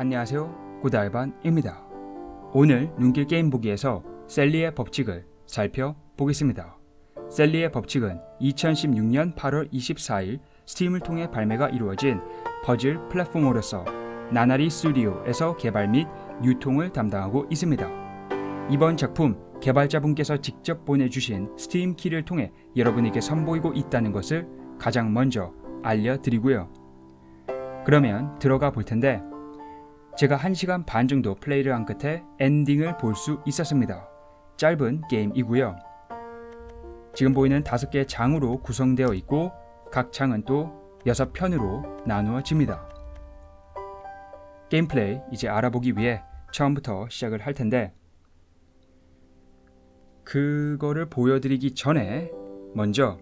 안녕하세요. 고달반입니다. 오늘 눈길 게임 보기에서 셀리의 법칙을 살펴보겠습니다. 셀리의 법칙은 2016년 8월 24일 스팀을 통해 발매가 이루어진 퍼즐 플랫폼으로서 나나리 스튜디오에서 개발 및 유통을 담당하고 있습니다. 이번 작품 개발자분께서 직접 보내주신 스팀 키를 통해 여러분에게 선보이고 있다는 것을 가장 먼저 알려드리고요. 그러면 들어가 볼 텐데 제가 1시간 반 정도 플레이를 한 끝에 엔딩을 볼 수 있었습니다. 짧은 게임이고요. 지금 보이는 다섯 개의 장으로 구성되어 있고 각 장은 또 여섯 편으로 나누어집니다. 게임 플레이 이제 알아보기 위해 처음부터 시작을 할 텐데 그거를 보여드리기 전에 먼저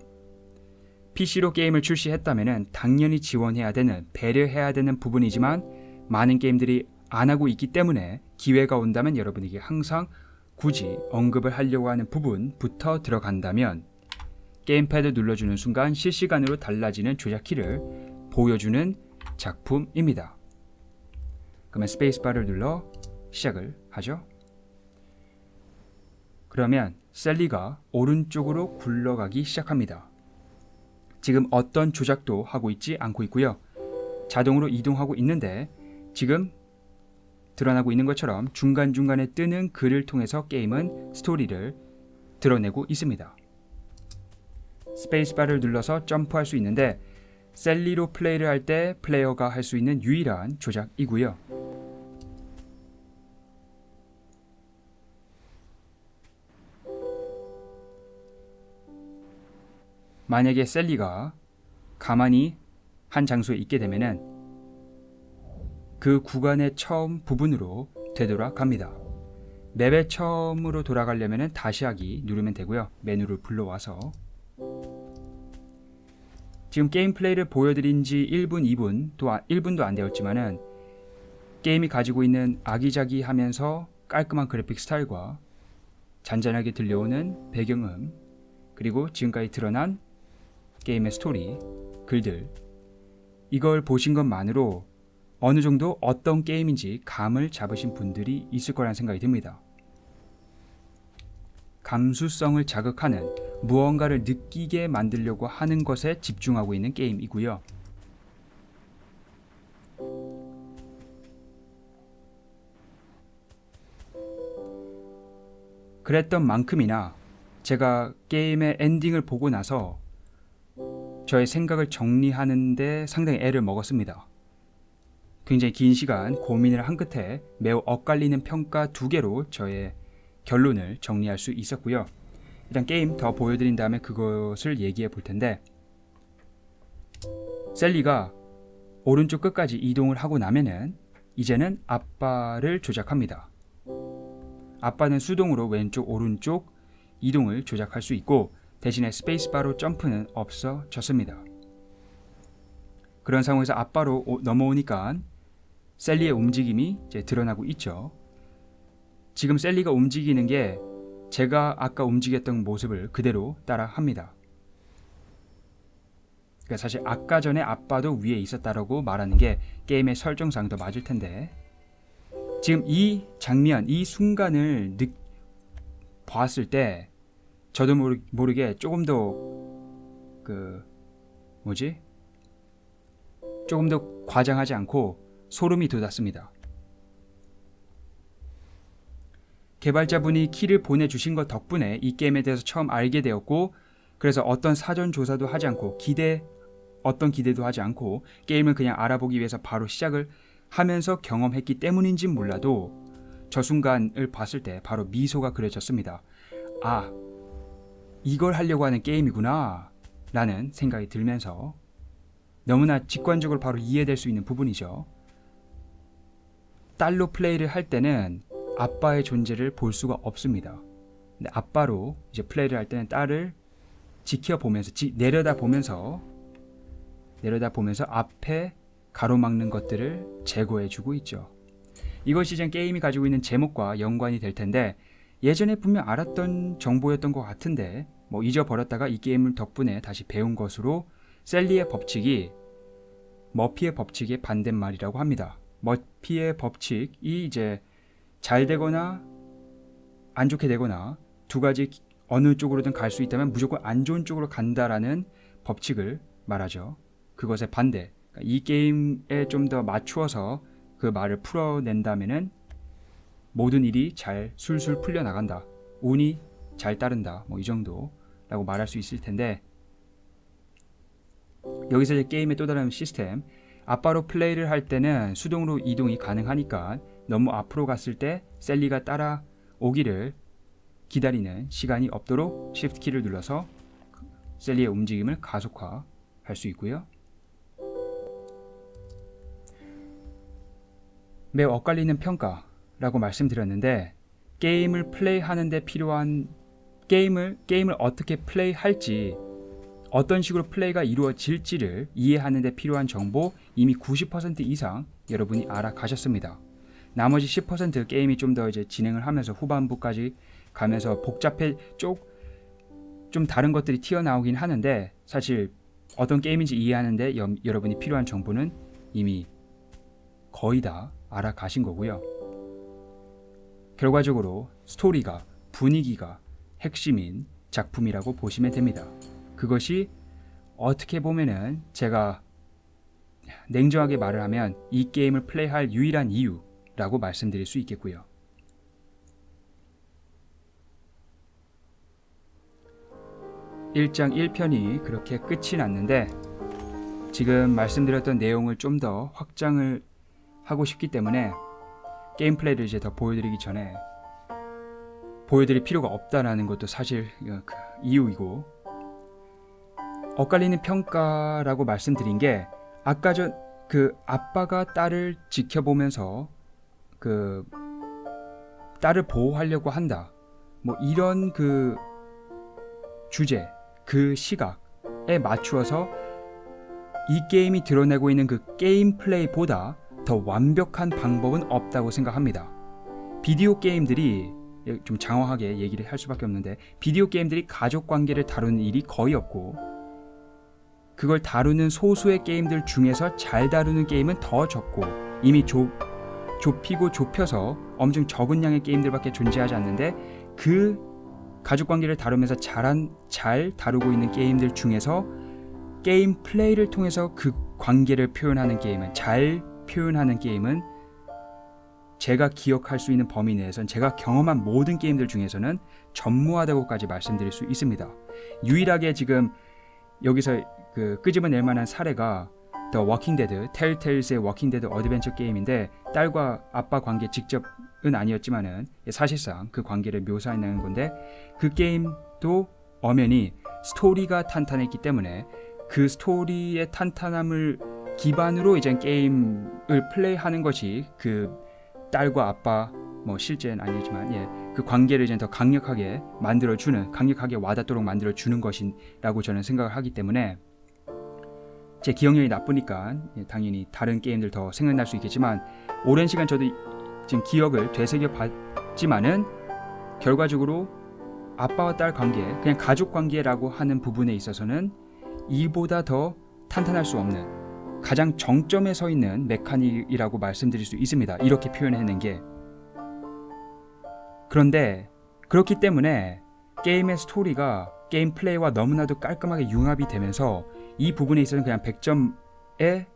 PC로 게임을 출시했다면 당연히 지원해야 되는 배려해야 되는 부분이지만 많은 게임들이 안 하고 있기 때문에 기회가 온다면 여러분에게 항상 굳이 언급을 하려고 하는 부분부터 들어간다면 게임패드 눌러주는 순간 실시간으로 달라지는 조작 키를 보여주는 작품입니다. 그러면 스페이스바를 눌러 시작을 하죠. 그러면 셀리가 오른쪽으로 굴러가기 시작합니다. 지금 어떤 조작도 하고 있지 않고 있고요. 자동으로 이동하고 있는데 지금 드러나고 있는 것처럼 중간중간에 뜨는 글을 통해서 게임은 스토리를 드러내고 있습니다. 스페이스바를 눌러서 점프할 수 있는데 셀리로 플레이를 할 때 플레이어가 할 수 있는 유일한 조작이고요. 만약에 셀리가 가만히 한 장소에 있게 되면은 그 구간의 처음 부분으로 되돌아갑니다. 맵의 처음으로 돌아가려면 다시 하기 누르면 되고요. 메뉴를 불러와서 지금 게임 플레이를 보여드린 지 1분, 2분, 또 1분도 안 되었지만은 게임이 가지고 있는 아기자기하면서 깔끔한 그래픽 스타일과 잔잔하게 들려오는 배경음 그리고 지금까지 드러난 게임의 스토리, 글들 이걸 보신 것만으로 어느 정도 어떤 게임인지 감을 잡으신 분들이 있을 거라는 생각이 듭니다. 감수성을 자극하는 무언가를 느끼게 만들려고 하는 것에 집중하고 있는 게임이고요. 그랬던 만큼이나 제가 게임의 엔딩을 보고 나서 저의 생각을 정리하는데 상당히 애를 먹었습니다. 굉장히 긴 시간 고민을 한 끝에 매우 엇갈리는 평가 두 개로 저의 결론을 정리할 수 있었고요. 일단 게임 더 보여드린 다음에 그것을 얘기해 볼 텐데 셀리가 오른쪽 끝까지 이동을 하고 나면은 이제는 앞발을 조작합니다. 앞발은 수동으로 왼쪽 오른쪽 이동을 조작할 수 있고 대신에 스페이스바로 점프는 없어졌습니다. 그런 상황에서 앞바로 넘어오니까 셀리의 움직임이 이제 드러나고 있죠. 지금 셀리가 움직이는 게 제가 아까 움직였던 모습을 그대로 따라 합니다. 그러니까 사실 아까 전에 아빠도 위에 있었다라고 말하는 게 게임의 설정상 더 맞을 텐데 지금 이 장면, 이 순간을 느, 봤을 때 저도 모르, 모르게 조금 더 그 뭐지? 조금 더 과장하지 않고 소름이 돋았습니다. 개발자분이 키를 보내주신 것 덕분에 이 게임에 대해서 처음 알게 되었고 그래서 어떤 사전 조사도 하지 않고 기대 어떤 기대도 하지 않고 게임을 그냥 알아보기 위해서 바로 시작을 하면서 경험했기 때문인진 몰라도 저 순간을 봤을 때 바로 미소가 그려졌습니다. 아, 이걸 하려고 하는 게임이구나 라는 생각이 들면서 너무나 직관적으로 바로 이해될 수 있는 부분이죠. 딸로 플레이를 할 때는 아빠의 존재를 볼 수가 없습니다. 근데 아빠로 이제 플레이를 할 때는 딸을 지켜보면서 지, 내려다 보면서 내려다 보면서 앞에 가로막는 것들을 제거해주고 있죠. 이것이 이제 게임이 가지고 있는 제목과 연관이 될 텐데 예전에 분명 알았던 정보였던 것 같은데 뭐 잊어버렸다가 이 게임을 덕분에 다시 배운 것으로 셀리의 법칙이 머피의 법칙의 반대말이라고 합니다. 머피의 법칙이 이제 잘 되거나 안 좋게 되거나 두 가지 어느 쪽으로든 갈 수 있다면 무조건 안 좋은 쪽으로 간다라는 법칙을 말하죠. 그것의 반대. 그러니까 이 게임에 좀 더 맞추어서 그 말을 풀어낸다면은 모든 일이 잘 술술 풀려 나간다. 운이 잘 따른다. 뭐 이 정도라고 말할 수 있을 텐데 여기서 이제 게임의 또 다른 시스템 앞바로 플레이를 할 때는 수동으로 이동이 가능하니까 너무 앞으로 갔을 때 셀리가 따라 오기를 기다리는 시간이 없도록 Shift 키를 눌러서 셀리의 움직임을 가속화 할 수 있고요. 매우 엇갈리는 평가라고 말씀드렸는데 게임을 플레이하는데 필요한 게임을 게임을 어떻게 플레이할지 어떤 식으로 플레이가 이루어질지를 이해하는 데 필요한 정보 이미 90% 이상 여러분이 알아가셨습니다. 나머지 10% 게임이 좀 더 이제 진행을 하면서 후반부까지 가면서 복잡해 쪽 좀 다른 것들이 튀어나오긴 하는데 사실 어떤 게임인지 이해하는데 여, 여러분이 필요한 정보는 이미 거의 다 알아가신 거고요. 결과적으로 스토리가 분위기가 핵심인 작품이라고 보시면 됩니다. 그것이 어떻게 보면은 제가 냉정하게 말을 하면 이 게임을 플레이할 유일한 이유라고 말씀드릴 수 있겠고요. 1장 1편이 그렇게 끝이 났는데 지금 말씀드렸던 내용을 좀 더 확장을 하고 싶기 때문에 게임 플레이를 이제 더 보여드리기 전에 보여드릴 필요가 없다라는 것도 사실 그 이유이고 엇갈리는 평가라고 말씀드린 게 아까 전 그 아빠가 딸을 지켜보면서 그 딸을 보호하려고 한다 뭐 이런 그 주제 그 시각에 맞추어서 이 게임이 드러내고 있는 그 게임 플레이보다 더 완벽한 방법은 없다고 생각합니다. 비디오 게임들이 좀 장황하게 얘기를 할 수밖에 없는데 비디오 게임들이 가족 관계를 다루는 일이 거의 없고 그걸 다루는 소수의 게임들 중에서 잘 다루는 게임은 더 적고 이미 좁, 좁히고 좁혀서 엄청 적은 양의 게임들밖에 존재하지 않는데 그 가족 관계를 다루면서 잘한 잘 다루고 있는 게임들 중에서 게임 플레이를 통해서 그 관계를 표현하는 게임은 잘 표현하는 게임은 제가 기억할 수 있는 범위 내에선 제가 경험한 모든 게임들 중에서는 전무하다고까지 말씀드릴 수 있습니다. 유일하게 지금 여기서 그 끄집어낼 만한 사례가 더 워킹 데드, 텔텔스의 워킹 데드 어드벤처 게임인데 딸과 아빠 관계 직접은 아니었지만은 사실상 그 관계를 묘사하는 건데 그 게임도 엄연히 스토리가 탄탄했기 때문에 그 스토리의 탄탄함을 기반으로 이제 게임을 플레이하는 것이 그 딸과 아빠 뭐 실제는 아니지만 예, 그 관계를 이제 더 강력하게 만들어 주는 강력하게 와닿도록 만들어 주는 것이라고 저는 생각을 하기 때문에 제 기억력이 나쁘니까 예, 당연히 다른 게임들 더 생각날 수 있겠지만 오랜 시간 저도 지금 기억을 되새겨 봤지만은 결과적으로 아빠와 딸 관계, 그냥 가족 관계라고 하는 부분에 있어서는 이보다 더 탄탄할 수 없는 가장 정점에 서 있는 메카닉이라고 말씀드릴 수 있습니다. 이렇게 표현해낸 게. 그런데 그렇기 때문에 게임의 스토리가 게임 플레이와 너무나도 깔끔하게 융합이 되면서 이 부분에 있어서는 그냥 100점에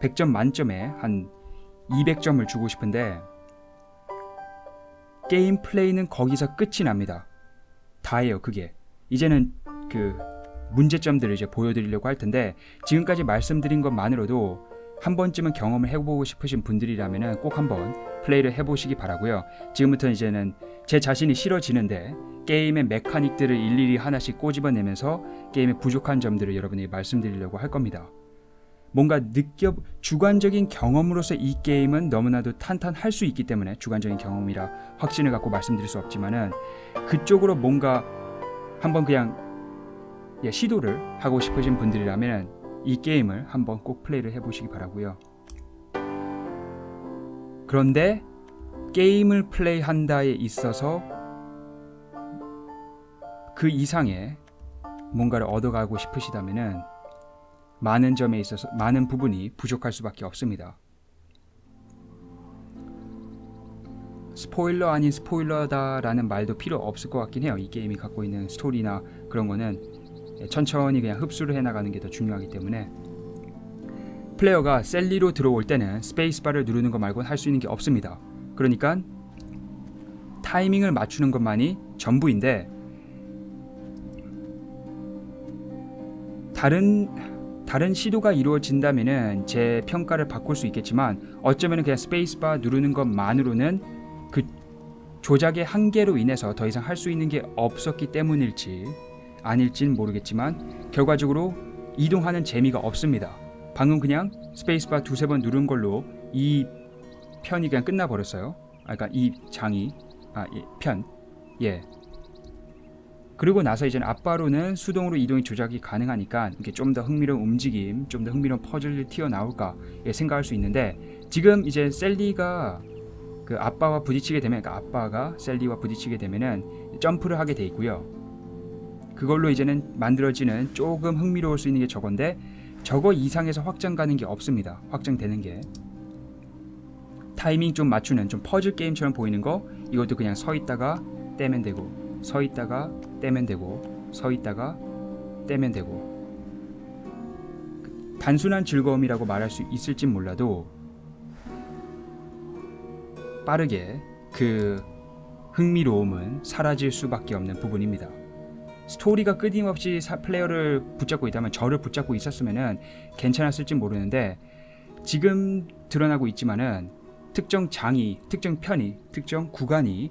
100점 만점에 한 200점을 주고 싶은데 게임 플레이는 거기서 끝이 납니다. 다예요, 그게. 이제는 그 문제점들을 이제 보여드리려고 할 텐데 지금까지 말씀드린 것만으로도 한 번쯤은 경험을 해보고 싶으신 분들이라면 꼭 한번 플레이를 해보시기 바라고요. 지금부터 이제는 제 자신이 싫어지는데 게임의 메카닉들을 일일이 하나씩 꼬집어내면서 게임의 부족한 점들을 여러분에게 말씀드리려고 할 겁니다. 뭔가 느껴 주관적인 경험으로서 이 게임은 너무나도 탄탄할 수 있기 때문에 주관적인 경험이라 확신을 갖고 말씀드릴 수 없지만은 그쪽으로 뭔가 한번 그냥 예, 시도를 하고 싶으신 분들이라면 이 게임을 한번 꼭 플레이를 해보시기 바라고요. 그런데 게임을 플레이한다에 있어서 그 이상의 뭔가를 얻어가고 싶으시다면은 많은 점에 있어서 많은 부분이 부족할 수밖에 없습니다. 스포일러 아닌 스포일러다라는 말도 필요 없을 것 같긴 해요. 이 게임이 갖고 있는 스토리나 그런 거는 천천히 그냥 흡수를 해 나가는 게 더 중요하기 때문에 플레이어가 셀리로 들어올 때는 스페이스바를 누르는 것 말고는 할 수 있는 게 없습니다. 그러니까 타이밍을 맞추는 것만이 전부인데 다른 다른 시도가 이루어진다면은 제 평가를 바꿀 수 있겠지만 어쩌면 그냥 스페이스바 누르는 것만으로는 그 조작의 한계로 인해서 더 이상 할 수 있는 게 없었기 때문일지 아닐진 모르겠지만 결과적으로 이동하는 재미가 없습니다. 방금 그냥 스페이스바 두세 번 누른 걸로 이 편이 그냥 끝나 버렸어요. 아, 그러니까 이 장이 아, 예, 편. 예. 그리고 나서 이제는 앞바로는 수동으로 이동이 조작이 가능하니까 이렇게 좀 더 흥미로운 움직임, 좀 더 흥미로운 퍼즐이 튀어나올까 예, 생각할 수 있는데 지금 이제 셀리가 그 아빠와 부딪히게 되면 그러니까 아빠가 셀리와 부딪히게 되면은 점프를 하게 돼 있고요. 그걸로 이제는 만들어지는 조금 흥미로울 수 있는 게 저건데 저거 이상에서 확장 가는 게 없습니다. 확장되는 게 타이밍 좀 맞추는 좀 퍼즐 게임처럼 보이는 거 이것도 그냥 서 있다가 떼면 되고 서 있다가 떼면 되고 서 있다가 떼면 되고 단순한 즐거움이라고 말할 수 있을진 몰라도 빠르게 그 흥미로움은 사라질 수밖에 없는 부분입니다. 스토리가 끊임없이 사, 플레이어를 붙잡고 있다면 저를 붙잡고 있었으면은 괜찮았을지 모르는데 지금 드러나고 있지만은 특정 장이, 특정 편이, 특정 구간이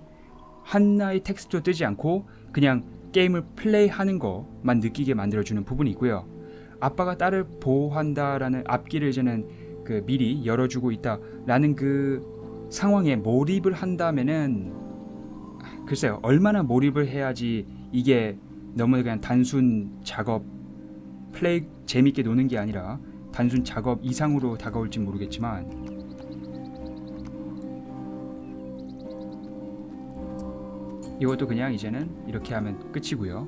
하나의 텍스트도 뜨지 않고 그냥 게임을 플레이하는 것만 느끼게 만들어주는 부분이 있고요. 아빠가 딸을 보호한다라는 앞길을 이제는 그 미리 열어주고 있다라는 그 상황에 몰입을 한다면은 글쎄요 얼마나 몰입을 해야지 이게 너무 그냥 단순 작업 플레이 재밌게 노는 게 아니라 단순 작업 이상으로 다가올지 모르겠지만 이것도 그냥 이제는 이렇게 하면 끝이고요.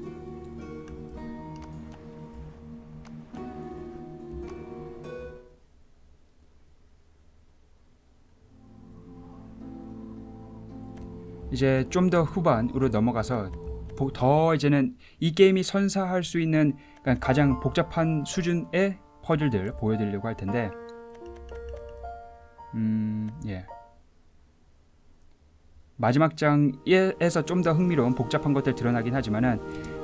이제 좀 더 후반으로 넘어가서 보- 더 이제는 이 게임이 선사할 수 있는 그러니까 가장 복잡한 수준의 퍼즐들 보여드리려고 할 텐데, 음, 예. 마지막 장에서 좀 더 흥미로운 복잡한 것들 드러나긴 하지만은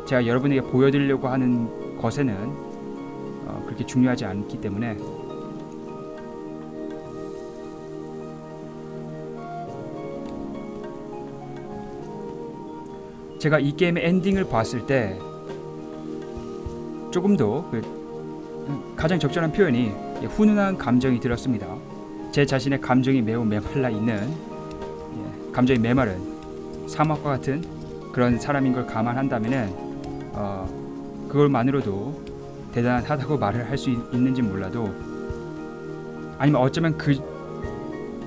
제가 여러분에게 보여드리려고 하는 것에는 어, 그렇게 중요하지 않기 때문에 제가 이 게임의 엔딩을 봤을 때 조금 더 그 가장 적절한 표현이 훈훈한 감정이 들었습니다. 제 자신의 감정이 매우 메말라 있는 예, 감정이 메마른 사막과 같은 그런 사람인 걸 감안한다면은 어, 그걸만으로도 대단하다고 말을 할 수 있는지 몰라도 아니면 어쩌면 그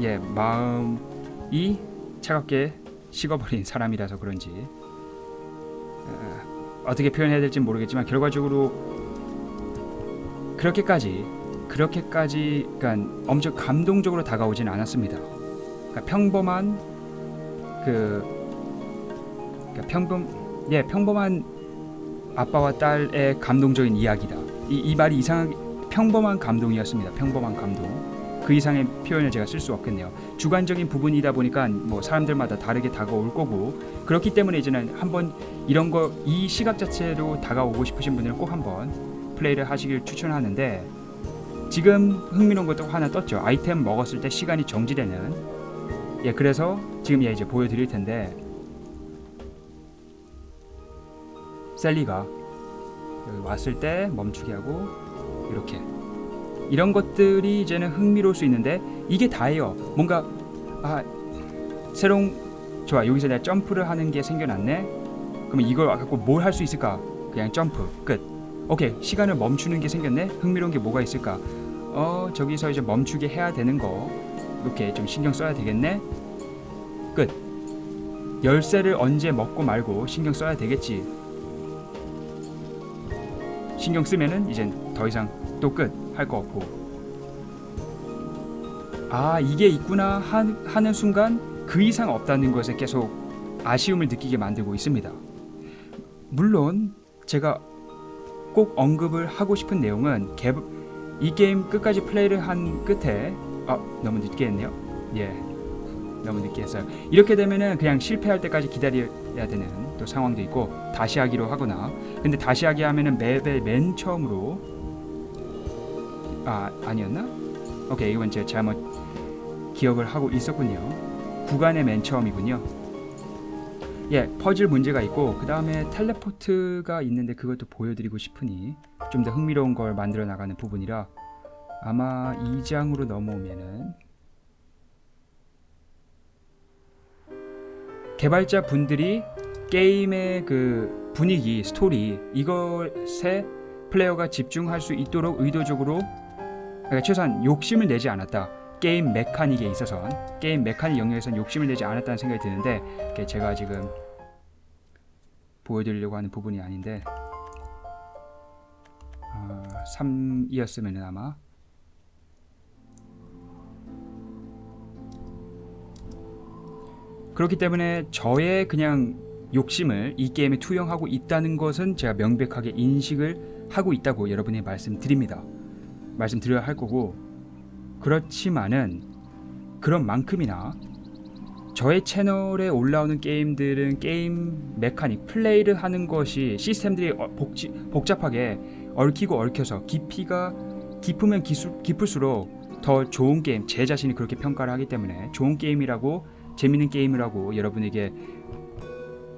예, 마음이 차갑게 식어버린 사람이라서 그런지 어, 어떻게 표현해야 될지 모르겠지만 결과적으로 그렇게까지 그렇게까지 그러니까 엄청 감동적으로 다가오진 않았습니다. 그러니까 평범한 그 그러니까 평범 예 평범한 아빠와 딸의 감동적인 이야기다. 이, 이 말이 이상하게 평범한 감동이었습니다. 평범한 감동. 그 이상의 표현을 제가 쓸 수 없겠네요. 주관적인 부분이다 보니까 뭐 사람들마다 다르게 다가올 거고 그렇기 때문에 이제는 한번 이런 거 이 시각 자체로 다가오고 싶으신 분들은 꼭 한번 플레이를 하시길 추천하는데 지금 흥미로운 것도 하나 떴죠. 아이템 먹었을 때 시간이 정지되는 예 그래서 지금 예 이제 보여드릴 텐데 셀리가 여기 왔을 때 멈추게 하고 이렇게 이런 것들이 이제는 흥미로울 수 있는데 이게 다예요. 뭔가 아 새로운 좋아 여기서 내가 점프를 하는 게 생겨났네. 그러면 이걸 갖고 뭘 할 수 있을까? 그냥 점프 끝. 오케이 시간을 멈추는 게 생겼네. 흥미로운 게 뭐가 있을까? 어 저기서 이제 멈추게 해야 되는 거 이렇게 좀 신경 써야 되겠네. 끝. 열쇠를 언제 먹고 말고 신경 써야 되겠지. 신경 쓰면은 이젠 더 이상 또 끝 할 거 없고 아 이게 있구나 하, 하는 순간 그 이상 없다는 것에 계속 아쉬움을 느끼게 만들고 있습니다. 물론 제가 꼭 언급을 하고 싶은 내용은 개, 이 게임 끝까지 플레이를 한 끝에 아 너무 늦게 했네요. 예, 너무 늦게 했어요. 이렇게 되면은 그냥 실패할 때까지 기다려야 되는 또 상황도 있고 다시 하기로 하거나 근데 다시 하기 하면은 맵의 맨 처음으로 아 아니었나? 오케이 이건 제가 잘못 기억을 하고 있었군요. 구간의 맨 처음이군요. 예, 퍼즐 문제가 있고 그 다음에 텔레포트가 있는데 그것도 보여드리고 싶으니 좀 더 흥미로운 걸 만들어 나가는 부분이라 아마 2장으로 넘어오면은 개발자 분들이 게임의 그 분위기, 스토리 이것에 플레이어가 집중할 수 있도록 의도적으로 그러니까 최소한 욕심을 내지 않았다. 게임 메카닉에 있어선 게임 메카닉 영역에선 욕심을 내지 않았다는 생각이 드는데 제가 지금 보여드리려고 하는 부분이 아닌데 어, 3이었으면 아마 그렇기 때문에 저의 그냥 욕심을 이 게임에 투영하고 있다는 것은 제가 명백하게 인식을 하고 있다고 여러분이 말씀드립니다. 말씀드려야 할 거고 그렇지만은 그런 만큼이나 저의 채널에 올라오는 게임들은 게임 메카닉 플레이를 하는 것이 시스템들이 어, 복지, 복잡하게 얽히고 얽혀서 깊이가 깊으면 기술, 깊을수록 더 좋은 게임 제 자신이 그렇게 평가를 하기 때문에 좋은 게임이라고 재밌는 게임이라고 여러분에게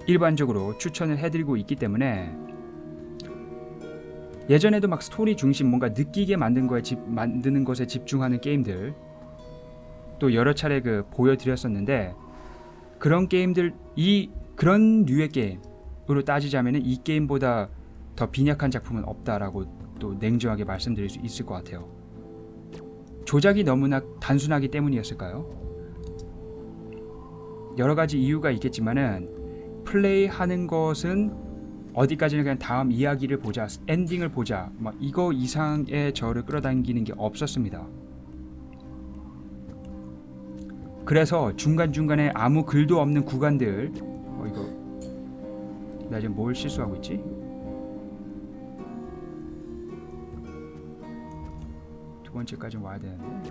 일반적으로 추천을 해드리고 있기 때문에 예전에도 막 스토리 중심 뭔가 느끼게 만든 거에 집, 만드는 것에 집중하는 게임들 또 여러 차례 그 보여드렸었는데 그런 게임들 이 그런 류의 게임으로 따지자면은 이 게임보다 더 빈약한 작품은 없다라고 또 냉정하게 말씀드릴 수 있을 것 같아요. 조작이 너무나 단순하기 때문이었을까요? 여러 가지 이유가 있겠지만은 플레이하는 것은 어디까지는 그냥 다음 이야기를 보자, 엔딩을 보자, 막 이거 이상의 저를 끌어당기는 게 없었습니다. 그래서 중간 중간에 아무 글도 없는 구간들, 어 이거 나 지금 뭘 실수하고 있지? 두 번째까지 와야 되는데.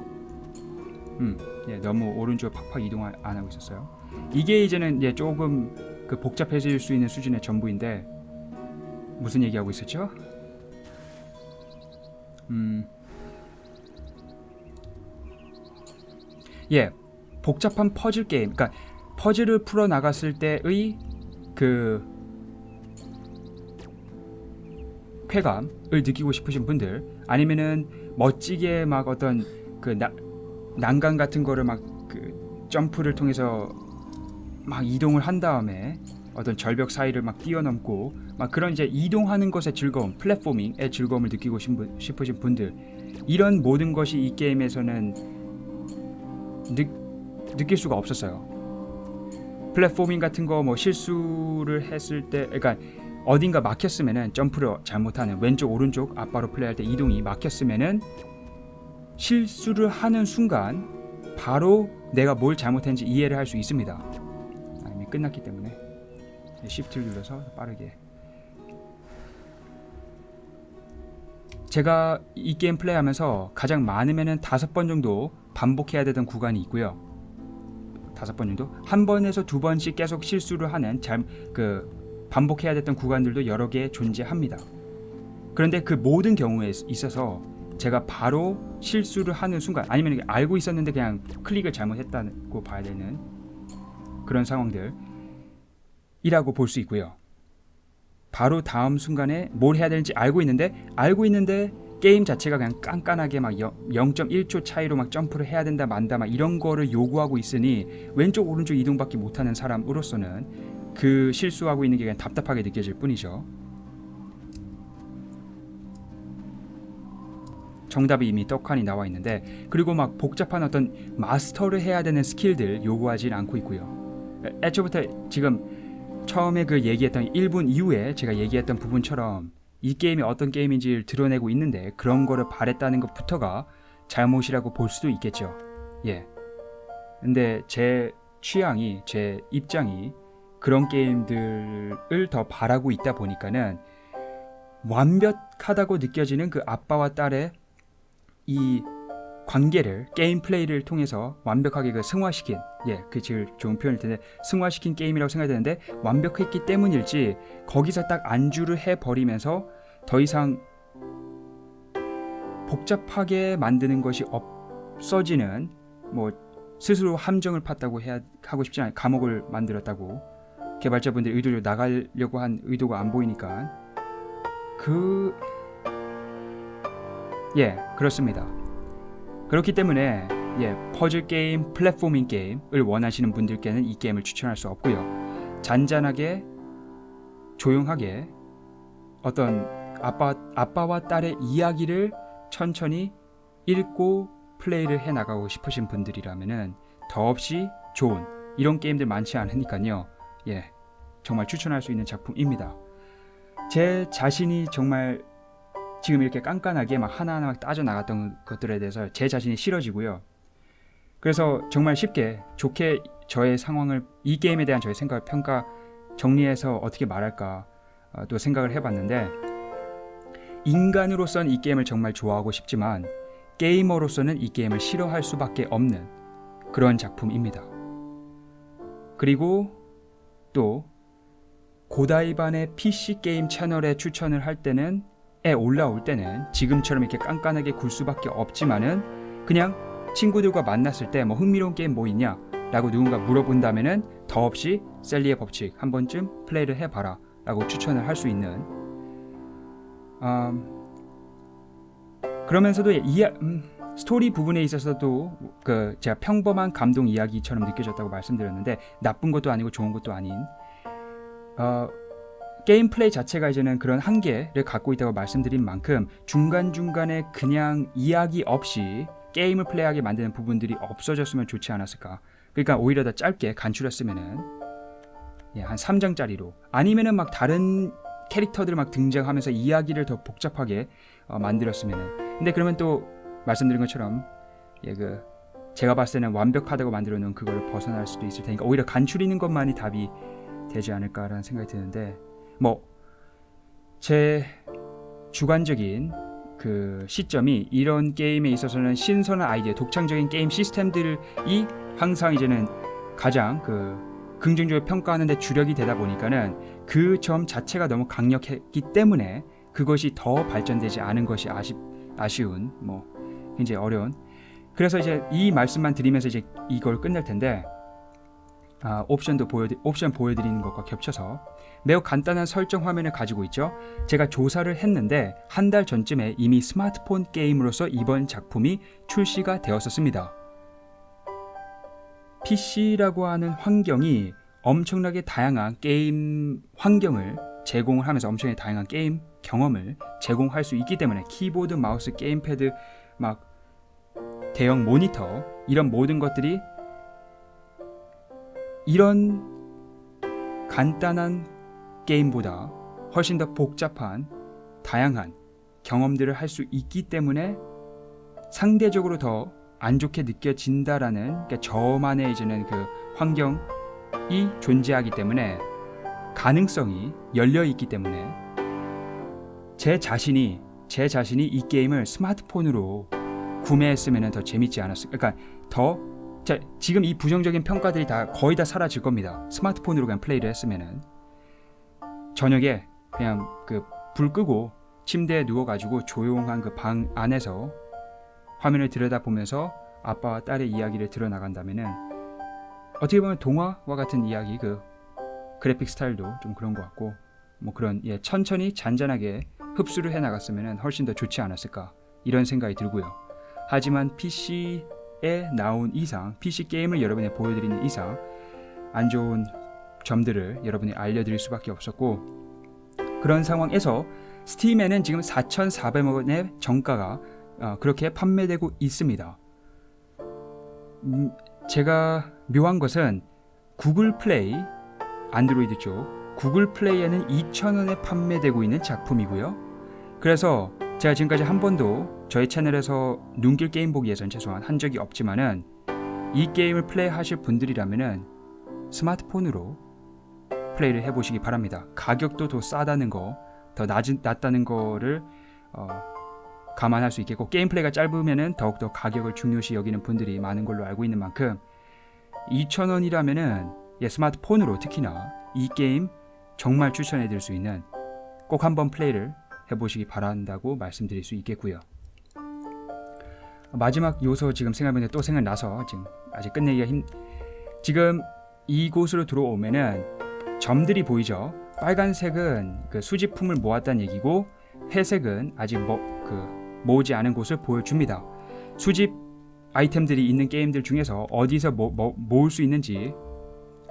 음, 예, 너무 오른쪽 팍팍 이동 안 하고 있었어요. 이게 이제는 예, 조금 그 복잡해질 수 있는 수준의 전부인데 무슨 얘기하고 있었죠? 음, 예, 복잡한 퍼즐 게임, 그러니까 퍼즐을 풀어 나갔을 때의 그 쾌감을 느끼고 싶으신 분들, 아니면은 멋지게 막 어떤 그 나, 난간 같은 거를 막 그 점프를 통해서 막 이동을 한 다음에 어떤 절벽 사이를 막 뛰어넘고 막 그런 이제 이동하는 것의 즐거움, 플랫포밍의 즐거움을 느끼고 싶으신 분들 이런 모든 것이 이 게임에서는 느, 느낄 수가 없었어요. 플랫포밍 같은 거 뭐 실수를 했을 때, 그러니까 어딘가 막혔으면은 점프를 잘못하는 왼쪽 오른쪽 앞바로 플레이할 때 이동이 막혔으면은 실수를 하는 순간 바로 내가 뭘 잘못했는지 이해를 할 수 있습니다. 아, 이미 끝났기 때문에 Shift를 눌러서 빠르게 제가 이 게임 플레이하면서 가장 많으면은 다섯 번 정도 반복해야 되던 구간이 있고요. 다섯 번 정도 한 번에서 두 번씩 계속 실수를 하는 잘 그 반복해야 됐던 구간들도 여러 개 존재합니다. 그런데 그 모든 경우에 있어서 제가 바로 실수를 하는 순간 아니면 알고 있었는데 그냥 클릭을 잘못했다고 봐야 되는 그런 상황들 이라고 볼 수 있고요. 바로 다음 순간에 뭘 해야 되는지 알고 있는데 알고 있는데 게임 자체가 그냥 깐깐하게 막 0.1초 차이로 막 점프를 해야 된다 만다 막 이런 거를 요구하고 있으니 왼쪽 오른쪽 이동밖에 못하는 사람으로서는 그 실수하고 있는 게 그냥 답답하게 느껴질 뿐이죠. 정답이 이미 떡하니 나와 있는데 그리고 막 복잡한 어떤 마스터를 해야 되는 스킬들 요구하진 않고 있고요. 애초부터 지금 처음에 그 얘기했던 1분 이후에 제가 얘기했던 부분처럼 이 게임이 어떤 게임인지를 드러내고 있는데 그런 거를 바랬다는 것부터가 잘못이라고 볼 수도 있겠죠. 예. 근데 제 취향이 제 입장이 그런 게임들을 더 바라고 있다 보니까는 완벽하다고 느껴지는 그 아빠와 딸의 이 관계를 게임 플레이를 통해서 완벽하게 그 승화시킨 예, 그 제일 좋은 표현일 텐데 승화시킨 게임이라고 생각이 되는데 완벽했기 때문일지 거기서 딱 안주를 해 버리면서 더 이상 복잡하게 만드는 것이 없어지는 뭐 스스로 함정을 팠다고 해야 하고 싶지 않아요. 감옥을 만들었다고 개발자분들이 의도로 나가려고 한 의도가 안 보이니까 그 예, 그렇습니다. 그렇기 때문에 예, 퍼즐 게임, 플랫포밍 게임을 원하시는 분들께는 이 게임을 추천할 수 없고요. 잔잔하게 조용하게 어떤 아빠 아빠와 딸의 이야기를 천천히 읽고 플레이를 해 나가고 싶으신 분들이라면은 더없이 좋은 이런 게임들 많지 않으니까요. 예, 정말 추천할 수 있는 작품입니다. 제 자신이 정말 지금 이렇게 깐깐하게 막 하나하나 막 따져 나갔던 것들에 대해서 제 자신이 싫어지고요. 그래서 정말 쉽게 좋게 저의 상황을 이 게임에 대한 저의 생각 평가 정리해서 어떻게 말할까 어, 또 생각을 해봤는데 인간으로서는 이 게임을 정말 좋아하고 싶지만 게이머로서는 이 게임을 싫어할 수밖에 없는 그런 작품입니다. 그리고 또 고다이반의 PC 게임 채널에 추천을 할 때는 에 올라올 때는 지금처럼 이렇게 깐깐하게 굴 수밖에 없지만은 그냥 친구들과 만났을 때 뭐 흥미로운 게임 뭐 있냐? 라고 누군가 물어본다면은 더없이 셀리의 법칙 한 번쯤 플레이를 해봐라 라고 추천을 할 수 있는 음, 그러면서도 이 음, 스토리 부분에 있어서도 그 제가 평범한 감동 이야기처럼 느껴졌다고 말씀드렸는데 나쁜 것도 아니고 좋은 것도 아닌 어, 게임 플레이 자체가 이제는 그런 한계를 갖고 있다고 말씀드린 만큼 중간중간에 그냥 이야기 없이 게임을 플레이하게 만드는 부분들이 없어졌으면 좋지 않았을까. 그러니까 오히려 더 짧게 간추렸으면은 예, 한 3장짜리로 아니면은 막 다른 캐릭터들 막 등장하면서 이야기를 더 복잡하게 어, 만들었으면은 근데 그러면 또 말씀드린 것처럼 예, 그 제가 봤을 때는 완벽하다고 만들어 놓은 그거를 벗어날 수도 있을 테니까 오히려 간추리는 것만이 답이 되지 않을까라는 생각이 드는데 뭐 제 주관적인 그 시점이 이런 게임에 있어서는 신선한 아이디어, 독창적인 게임 시스템들이 항상 이제는 가장 그 긍정적으로 평가하는데 주력이 되다 보니까는 그 점 자체가 너무 강력했기 때문에 그것이 더 발전되지 않은 것이 아쉽 아쉬운 뭐 굉장히 어려운. 그래서 이제 이 말씀만 드리면서 이제 이걸 끝낼 텐데 아, 옵션도 보여 옵션 보여드리는 것과 겹쳐서 매우 간단한 설정 화면을 가지고 있죠. 제가 조사를 했는데 한 달 전쯤에 이미 스마트폰 게임으로서 이번 작품이 출시가 되었었습니다. PC라고 하는 환경이 엄청나게 다양한 게임 환경을 제공을 하면서 엄청나게 다양한 게임 경험을 제공할 수 있기 때문에 키보드, 마우스, 게임패드, 막 대형 모니터 이런 모든 것들이 이런 간단한 게임보다 훨씬 더 복잡한 다양한 경험들을 할 수 있기 때문에 상대적으로 더 안 좋게 느껴진다라는 그러니까 저만의 이제는 그 환경이 존재하기 때문에 가능성이 열려 있기 때문에 제 자신이 제 자신이 이 게임을 스마트폰으로 구매했으면 더 재밌지 않았을 그러니까 더 자, 지금 이 부정적인 평가들이 다 거의 다 사라질 겁니다. 스마트폰으로 그냥 플레이를 했으면은 저녁에 그냥 그 불 끄고 침대에 누워가지고 조용한 그 방 안에서 화면을 들여다보면서 아빠와 딸의 이야기를 들어 나간다면은 어떻게 보면 동화와 같은 이야기 그 그래픽 스타일도 좀 그런 것 같고 뭐 그런 예 천천히 잔잔하게 흡수를 해 나갔으면은 훨씬 더 좋지 않았을까 이런 생각이 들고요. 하지만 PC 에 나온 이상 PC 게임을 여러분에 보여드리는 이상 안 좋은 점들을 여러분이 알려드릴 수밖에 없었고 그런 상황에서 스팀에는 지금 4,400원의 정가가 어, 그렇게 판매되고 있습니다. 음, 제가 묘한 것은 구글 플레이 안드로이드 쪽 구글 플레이에는 2,000원에 판매되고 있는 작품이고요. 그래서 제가 지금까지 한 번도 저희 채널에서 눈길 게임 보기에선 최소한 한 적이 없지만은 이 게임을 플레이하실 분들이라면은 스마트폰으로 플레이를 해보시기 바랍니다. 가격도 더 싸다는 거, 더 낮은, 낮다는 거를 어, 감안할 수 있겠고 게임 플레이가 짧으면은 더욱더 가격을 중요시 여기는 분들이 많은 걸로 알고 있는 만큼 2,000원이라면은 예, 스마트폰으로 특히나 이 게임 정말 추천해 드릴 수 있는 꼭 한번 플레이를 해보시기 바란다고 말씀드릴 수 있겠고요. 마지막 요소 지금 생각해보는데 또 생각나서 지금 아직 끝내기가 힘. 지금 이곳으로 들어오면은 점들이 보이죠. 빨간색은 그 수집품을 모았다는 얘기고 회색은 아직 뭐, 그 모으지 않은 곳을 보여줍니다. 수집 아이템들이 있는 게임들 중에서 어디서 모, 모, 모을 수 있는지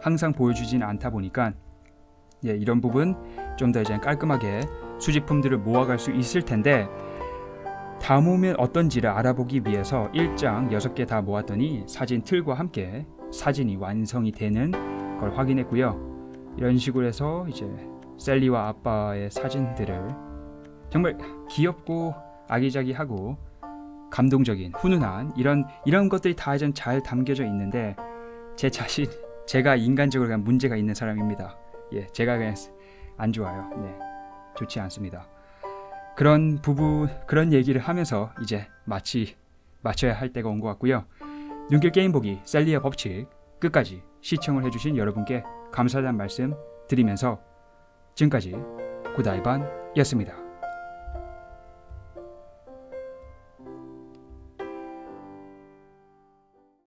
항상 보여주지는 않다 보니까 예, 이런 부분 좀 더 이제 깔끔하게 수집품들을 모아갈 수 있을 텐데 다 모으면 어떤지를 알아보기 위해서 1장 6개 다 모았더니 사진 틀과 함께 사진이 완성이 되는 걸 확인했고요. 이런 식으로 해서 이제 셀리와 아빠의 사진들을 정말 귀엽고 아기자기하고 감동적인 훈훈한 이런 이런 것들이 다좀잘 담겨져 있는데 제 자신 제가 인간적으로 그냥 문제가 있는 사람입니다. 예, 제가 그냥 안 좋아요. 네, 좋지 않습니다. 그런 부분 그런 얘기를 하면서 이제 마치 마쳐야 할 때가 온 것 같고요. 눈길 게임 보기 셀리의 법칙 끝까지 시청을 해주신 여러분께 감사하다는 말씀 드리면서 지금까지 구다이반이었습니다.